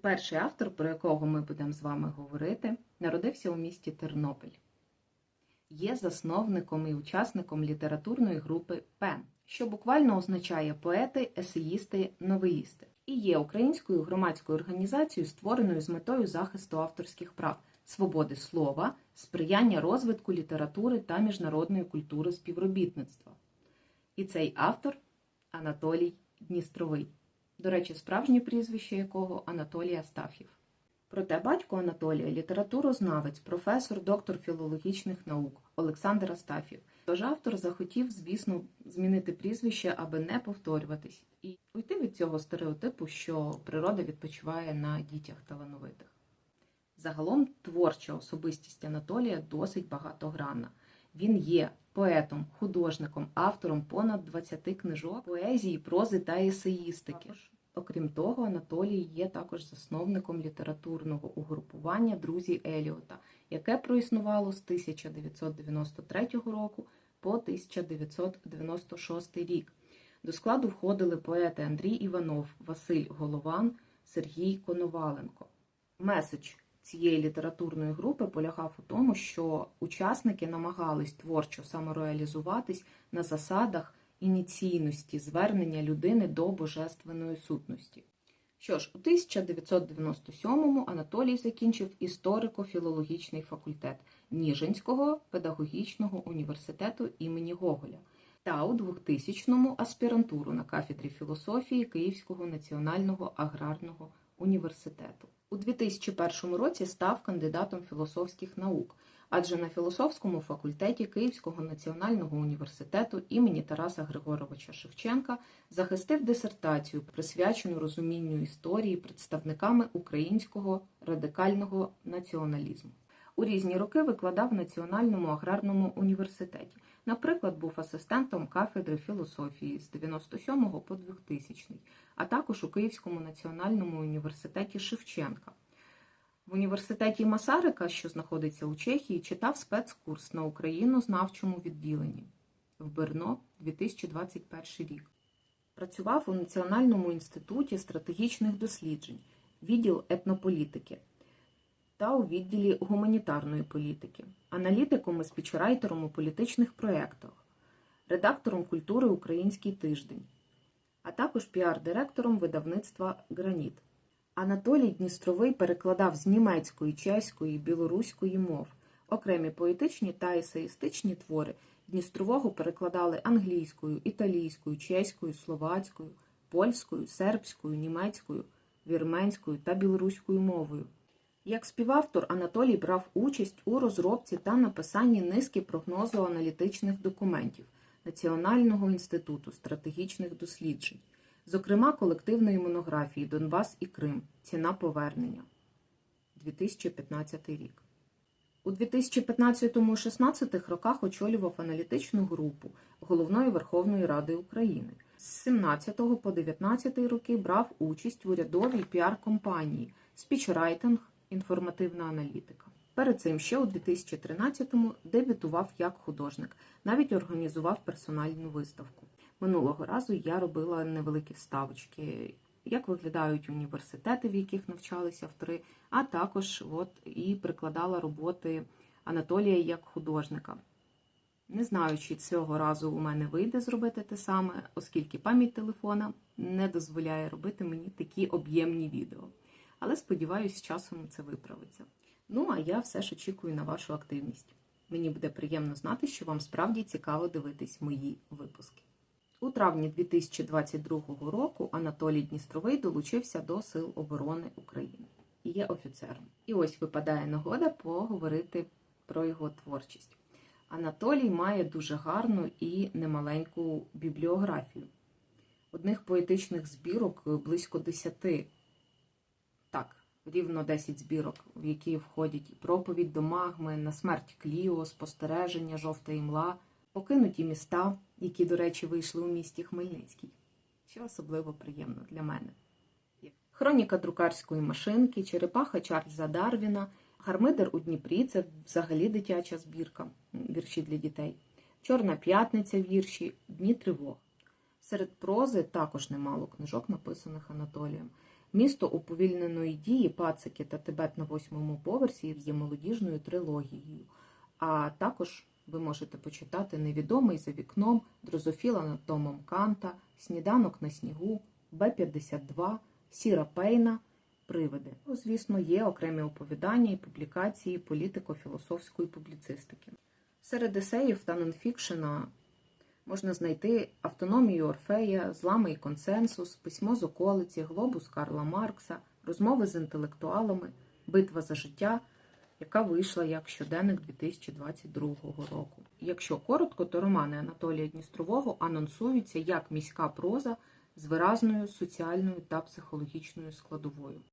Перший автор, про якого ми будемо з вами говорити, народився у місті Тернопіль. Є засновником і учасником літературної групи ПЕН, що буквально означає поети, есеїсти, новелісти, і є українською громадською організацією, створеною з метою захисту авторських прав, свободи слова, сприяння розвитку літератури та міжнародної культури співробітництва. І цей автор Анатолій Дністровий. До речі, справжнє прізвище якого Анатолій Астаф'єв. Проте батько Анатолія, літературознавець, професор, доктор філологічних наук Олександр Астаф'єв. Тож автор захотів, звісно, змінити прізвище, аби не повторюватись, і уйти від цього стереотипу, що природа відпочиває на дітях талановитих. Загалом творча особистість Анатолія досить багатогранна. Він є поетом, художником, автором понад 20 книжок, поезії, прози та есеїстики. Окрім того, Анатолій є також засновником літературного угрупування Друзі Еліота, яке проіснувало з 1993 року по 1996 рік. До складу входили поети Андрій Іванов, Василь Голован, Сергій Коноваленко. Меседж цієї літературної групи полягав у тому, що учасники намагались творчо самореалізуватись на засадах ініційності звернення людини до божественної сутності. Що ж, у 1997-му Анатолій закінчив історико-філологічний факультет Ніжинського педагогічного університету імені Гоголя та у 2000-му аспірантуру на кафедрі філософії Київського національного аграрного університету. У 2001 році став кандидатом філософських наук, адже на філософському факультеті Київського національного університету імені Тараса Григоровича Шевченка захистив дисертацію, присвячену розумінню історії представниками українського радикального націоналізму. У різні роки викладав в Національному аграрному університеті. Наприклад, був асистентом кафедри філософії з 97 по 2000, а також у Київському національному університеті Шевченка. В університеті Масарика, що знаходиться у Чехії, читав спецкурс на українознавчому відділенні в Берно 2021 рік. Працював у Національному інституті стратегічних досліджень, відділ етнополітики та у відділі гуманітарної політики, аналітиком і спічрайтером у політичних проєктах, редактором культури Український тиждень, а також піар-директором видавництва Граніт. Анатолій Дністровий перекладав з німецької, чеської білоруської мов. Окремі поетичні та есеїстичні твори Дністрового перекладали англійською, італійською, чеською, словацькою, польською, сербською, німецькою, вірменською та білоруською мовою. Як співавтор Анатолій брав участь у розробці та написанні низки прогнозоаналітичних документів Національного інституту стратегічних досліджень, зокрема колективної монографії Донбас і Крим. Ціна повернення 2015 рік. У 2015-16 роках очолював аналітичну групу Головної Верховної Ради України. З 17 по 19 роки брав участь в урядовій піар-компанії Спічрайтинг інформативна аналітика. Перед цим ще у 2013-му дебютував як художник, навіть організував персональну виставку. Минулого разу я робила невеликі вставочки, як виглядають університети, в яких навчалися автори, а також от, і прикладала роботи Анатолія як художника. Не знаю, чи цього разу у мене вийде зробити те саме, оскільки пам'ять телефона не дозволяє робити мені такі об'ємні відео але сподіваюся, з часом це виправиться. Ну, а я все ж очікую на вашу активність. Мені буде приємно знати, що вам справді цікаво дивитись мої випуски. У травні 2022 року Анатолій Дністровий долучився до Сил оборони України і є офіцером. І ось випадає нагода поговорити про його творчість. Анатолій має дуже гарну і немаленьку бібліографію. Одних поетичних збірок близько десяти рівно 10 збірок, в які входять проповідь до магми, на смерть Кліо, спостереження, жовта імла, покинуті міста, які, до речі, вийшли у місті Хмельницький, що особливо приємно для мене. Хроніка друкарської машинки, черепаха Чарльза Дарвіна, Гармидер у Дніпрі це взагалі дитяча збірка, вірші для дітей. Чорна п'ятниця вірші, Дні тривог. Серед прози також немало книжок, написаних Анатолієм. Місто уповільненої дії, пацики та Тибет на восьмому поверсі є молодіжною трилогією. А також ви можете почитати Невідомий за вікном, Дрозофіла над Томом Канта, Сніданок на снігу, Б-52, Сіра Пейна, Привиди. Ну, Звісно, є окремі оповідання і публікації політико-філософської публіцистики. Серед есеїв та нонфікшена можна знайти автономію Орфея, злами і консенсус, письмо з околиці, глобус Карла Маркса, розмови з інтелектуалами, битва за життя, яка вийшла як щоденник 2022 року. Якщо коротко, то романи Анатолія Дністрового анонсуються як міська проза з виразною соціальною та психологічною складовою.